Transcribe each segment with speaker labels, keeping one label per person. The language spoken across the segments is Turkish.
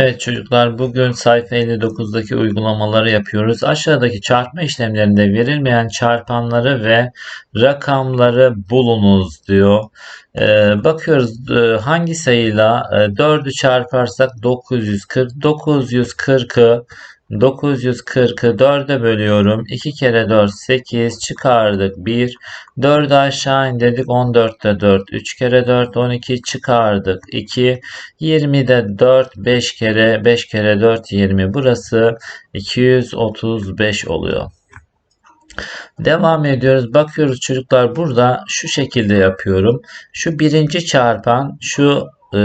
Speaker 1: Evet çocuklar bugün sayfa 59'daki uygulamaları yapıyoruz. Aşağıdaki çarpma işlemlerinde verilmeyen çarpanları ve rakamları bulunuz diyor. Ee, bakıyoruz e, hangi sayıyla e, 4'ü çarparsak 940, 940'ı 940'ı 4'e bölüyorum. 2 kere 4 8 çıkardık 1. 4'ü aşağı indirdik 14'te 4. 3 kere 4 12 çıkardık 2. 20'de 4 5 kere 5 kere 4 20. Burası 235 oluyor. Devam ediyoruz. Bakıyoruz çocuklar burada şu şekilde yapıyorum. Şu birinci çarpan şu e,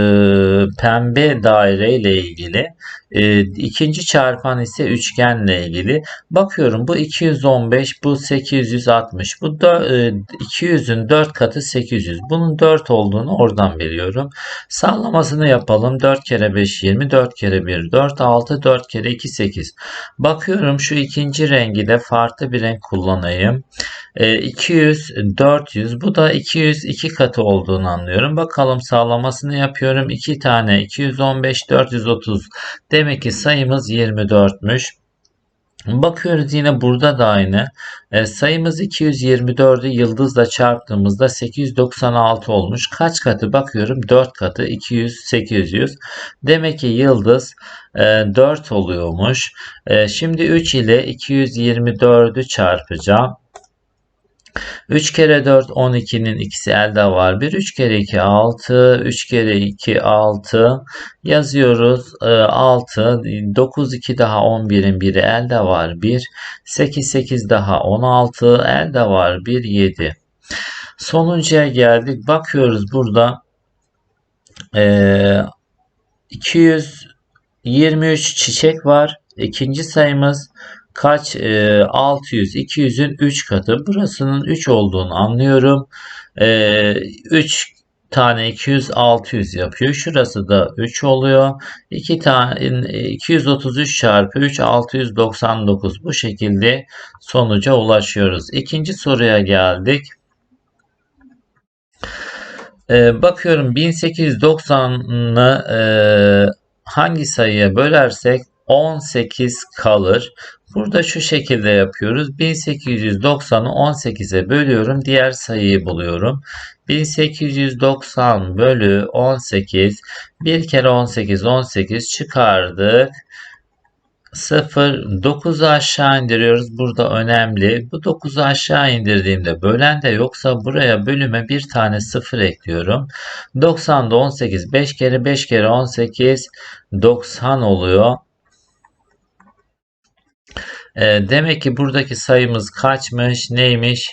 Speaker 1: pembe daire ile ilgili. E, ikinci çarpan ise üçgenle ilgili. Bakıyorum bu 215 bu 860 bu da, e, 200'ün 4 katı 800. Bunun 4 olduğunu oradan biliyorum. Sağlamasını yapalım. 4 kere 5 20 4 kere 1 4 6 4 kere 2 8. Bakıyorum şu ikinci rengi de farklı bir renk kullanayım. E, 200 400 bu da 200 2 katı olduğunu anlıyorum. Bakalım sağlamasını yapıyorum. 2 tane 215 430 Demek ki sayımız 24'müş. Bakıyoruz yine burada da aynı. E, sayımız 224'ü yıldızla çarptığımızda 896 olmuş. Kaç katı bakıyorum? 4 katı 200 800. Demek ki yıldız e, 4 oluyormuş. E, şimdi 3 ile 224'ü çarpacağım. 3 kere 4 12'nin ikisi elde var. 1 3 kere 2 6 3 kere 2 6 yazıyoruz. 6 9 2 daha 11'in biri elde var. 1 8 8 daha 16 elde var. 1 7 Sonuncuya geldik. Bakıyoruz burada e, 223 çiçek var. İkinci sayımız kaç? E, 600. 200'ün 3 katı. Burasının 3 olduğunu anlıyorum. E, 3 tane 200 600 yapıyor. Şurası da 3 oluyor. 2 tane 233 çarpı 3 699. Bu şekilde sonuca ulaşıyoruz. İkinci soruya geldik. Ee, bakıyorum 1890'ı e, hangi sayıya bölersek 18 kalır. Burada şu şekilde yapıyoruz. 1890'ı 18'e bölüyorum. Diğer sayıyı buluyorum. 1890 bölü 18. Bir kere 18 18 çıkardık. 0 9'u aşağı indiriyoruz. Burada önemli. Bu 9'u aşağı indirdiğimde bölen de yoksa buraya bölüme bir tane 0 ekliyorum. 90'da 18 5 kere 5 kere 18 90 oluyor. E, demek ki buradaki sayımız kaçmış? Neymiş?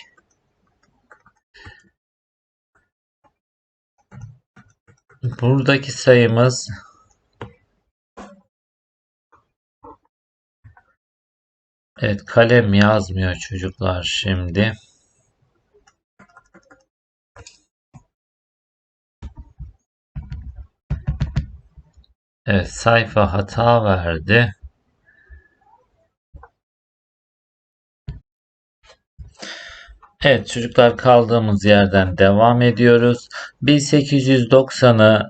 Speaker 1: Buradaki sayımız Evet kalem yazmıyor çocuklar şimdi. Evet sayfa hata verdi. Evet çocuklar kaldığımız yerden devam ediyoruz. 1890'ı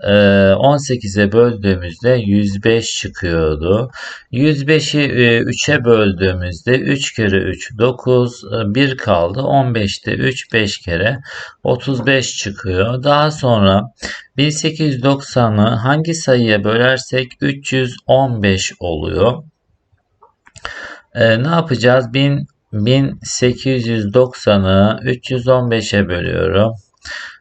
Speaker 1: 18'e böldüğümüzde 105 çıkıyordu. 105'i 3'e böldüğümüzde 3 kere 3 9 1 kaldı. 15'te 3 5 kere 35 çıkıyor. Daha sonra 1890'ı hangi sayıya bölersek 315 oluyor. Ee, ne yapacağız? 1000 1890'ı 315'e bölüyorum.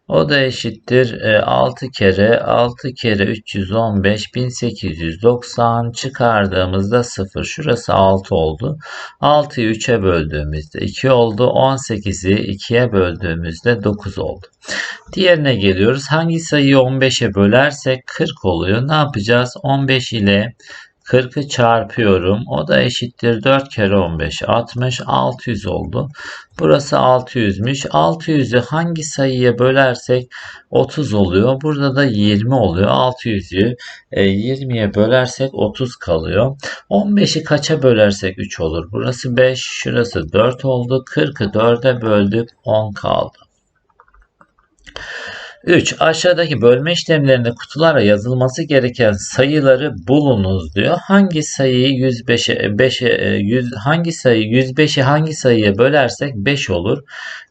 Speaker 1: O da eşittir 6 e, kere 6 kere 315 1890 çıkardığımızda 0 şurası 6 oldu. 6'yı 3'e böldüğümüzde 2 oldu. 18'i 2'ye böldüğümüzde 9 oldu. Diğerine geliyoruz. Hangi sayıyı 15'e bölersek 40 oluyor. Ne yapacağız? 15 ile 40'ı çarpıyorum. O da eşittir 4 kere 15 60 600 oldu. Burası 600'müş. 600'ü hangi sayıya bölersek 30 oluyor. Burada da 20 oluyor. 600'ü 20'ye e, bölersek 30 kalıyor. 15'i kaça bölersek 3 olur. Burası 5, şurası 4 oldu. 40'ı 4'e böldük 10 kaldı. 3. Aşağıdaki bölme işlemlerinde kutulara yazılması gereken sayıları bulunuz diyor. Hangi sayıyı 105'e 5'e 100 hangi sayı 105'i hangi sayıya bölersek 5 olur.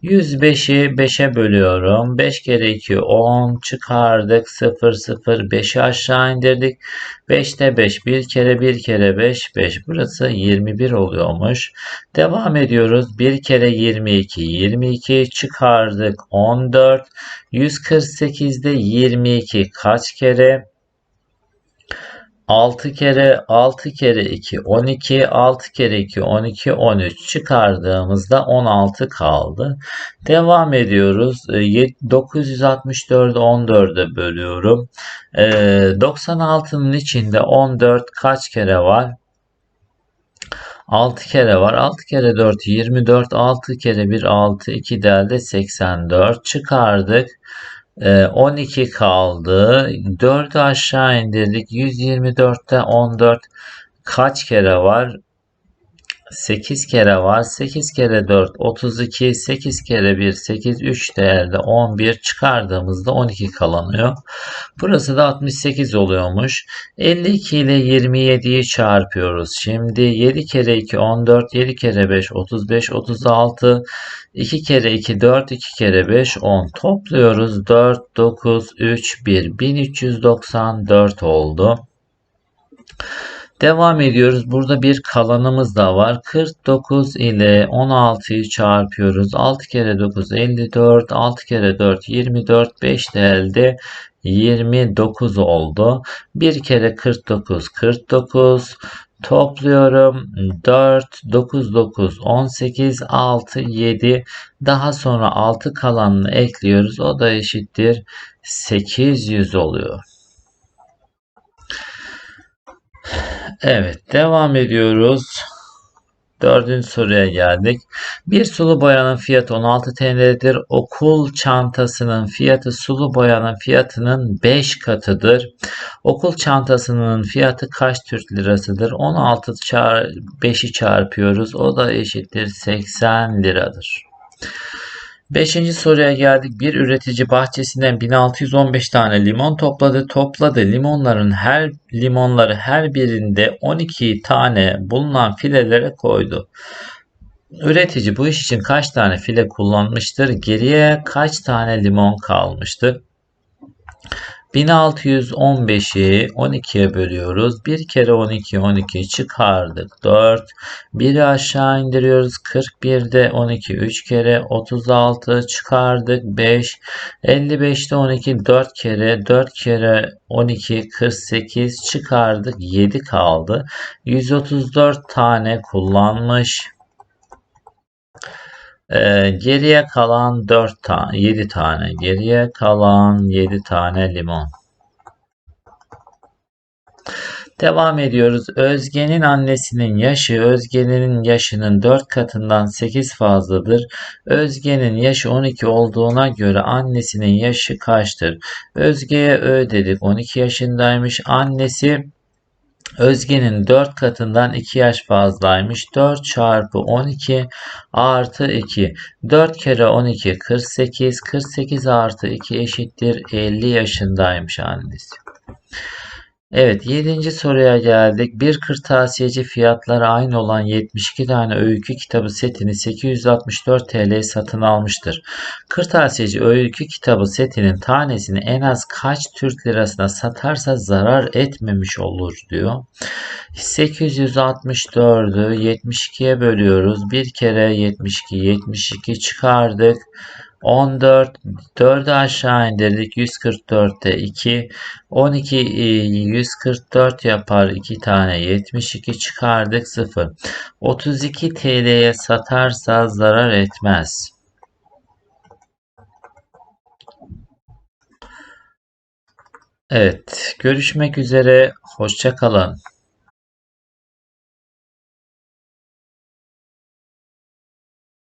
Speaker 1: 105'i 5'e bölüyorum. 5 kere 2 10 çıkardık. 0 0 5'i aşağı indirdik. 5'te 5 1 kere 1 kere 5 5 burası 21 oluyormuş. Devam ediyoruz. 1 kere 22 22 çıkardık. 14 148'de 22 kaç kere? 6 kere 6 kere 2 12 6 kere 2 12 13 çıkardığımızda 16 kaldı. Devam ediyoruz. 964'ü 14'e bölüyorum. 96'nın içinde 14 kaç kere var? 6 kere var. 6 kere 4 24. 6 kere 1 6. 2 delde 84. Çıkardık. 12 ee, kaldı. 4'ü aşağı indirdik. 124'te 14 kaç kere var? 8 kere var. 8 kere 4 32. 8 kere 1 8. 3 değerde 11 çıkardığımızda 12 kalanıyor. Burası da 68 oluyormuş. 52 ile 27'yi çarpıyoruz. Şimdi 7 kere 2 14. 7 kere 5 35. 36. 2 kere 2 4. 2 kere 5 10. Topluyoruz. 4 9 3 1. 1394 oldu. Devam ediyoruz. Burada bir kalanımız da var. 49 ile 16'yı çarpıyoruz. 6 kere 9 54. 6 kere 4 24. 5 de elde 29 oldu. 1 kere 49 49. Topluyorum. 4, 9, 9, 18, 6, 7. Daha sonra 6 kalanını ekliyoruz. O da eşittir. 800 oluyor. Evet devam ediyoruz. Dördüncü soruya geldik. Bir sulu boyanın fiyatı 16 TL'dir. Okul çantasının fiyatı sulu boyanın fiyatının 5 katıdır. Okul çantasının fiyatı kaç Türk lirasıdır? 16 çar 5'i çarpıyoruz. O da eşittir 80 liradır. Beşinci soruya geldik. Bir üretici bahçesinden 1615 tane limon topladı. Topladı. Limonların her limonları her birinde 12 tane bulunan filelere koydu. Üretici bu iş için kaç tane file kullanmıştır? Geriye kaç tane limon kalmıştır? 1615'i 12'ye bölüyoruz. 1 kere 12 12 çıkardık. 4. 1'i aşağı indiriyoruz. 41'de 12 3 kere 36 çıkardık. 5. 55'te 12 4 kere 4 kere 12 48 çıkardık. 7 kaldı. 134 tane kullanmış. Ee, geriye kalan 4 tane, 7 tane. Geriye kalan 7 tane limon. Devam ediyoruz. Özge'nin annesinin yaşı Özge'nin yaşının 4 katından 8 fazladır. Özge'nin yaşı 12 olduğuna göre annesinin yaşı kaçtır? Özge'ye Ö dedik. 12 yaşındaymış. Annesi Özge'nin 4 katından 2 yaş fazlaymış. 4 çarpı 12 artı 2. 4 kere 12 48. 48 artı 2 eşittir 50 yaşındaymış annesi. Evet 7. soruya geldik. Bir kırtasiyeci fiyatları aynı olan 72 tane öykü kitabı setini 864 TL satın almıştır. Kırtasiyeci öykü kitabı setinin tanesini en az kaç Türk lirasına satarsa zarar etmemiş olur diyor. 864'ü 72'ye bölüyoruz. Bir kere 72 72 çıkardık. 14 4'ü aşağı indirdik 144'te 2 12 144 yapar 2 tane 72 çıkardık 0 32 TL'ye satarsa zarar etmez. Evet görüşmek üzere hoşça kalın.